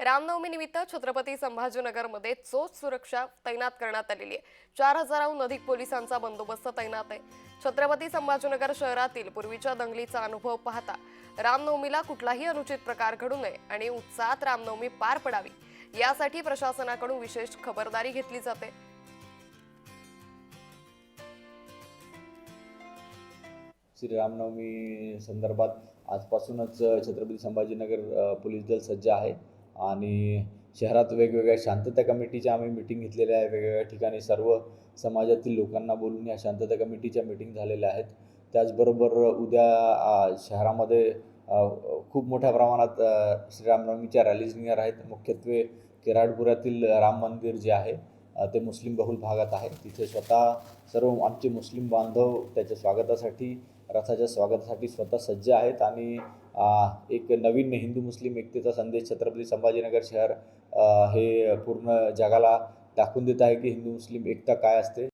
रामनवमी निमित्त छत्रपती संभाजीनगरमध्ये चोच सुरक्षा तैनात करण्यात आलेली आहे. चार हजाराहून अधिक पोलिसांचा बंदोबस्त तैनात आहे. छत्रपती संभाजीनगर शहरातील पूर्वीच्या दंगलीचा अनुभव पाहता रामनवमीला कुठलाही अनुचित प्रकार घडू नये आणि उत्साहात रामनवमी पार पडावी यासाठी प्रशासनाकडून विशेष खबरदारी घेतली जाते. श्री रामनवमी संदर्भात आजपासूनच छत्रपती संभाजीनगर पोलीस दल सज्ज आहे. आणि शहरात वेगवेगळ्या शांतता कमिटीच्या आम्ही मिटिंग घेतलेल्या आहे वेगवेगळ्या ठिकाणी सर्व समाजातील लोकांना बोलून या शांतता कमिटीच्या मिटिंग झालेल्या आहेत. त्याचबरोबर उद्या शहरामध्ये खूप मोठ्या प्रमाणात श्रीरामनवमीच्या रॅलीज निघणार आहेत. मुख्यत्वे केराडपुरातील राम मंदिर जे आहे ते मुस्लिम बहुल भागात आहे. तिथे स्वतः सर्व आमचे मुस्लिम बांधव त्याच्या स्वागतासाठी रथाच्या स्वागतासाठी स्वतः सज्ज आहेत आणि एक नवीन हिंदू मुस्लिम एकतेचा संदेश छत्रपती संभाजीनगर शहर हे पूर्ण जगाला दाखवून देत आहे की हिंदू मुस्लिम एकता काय असते.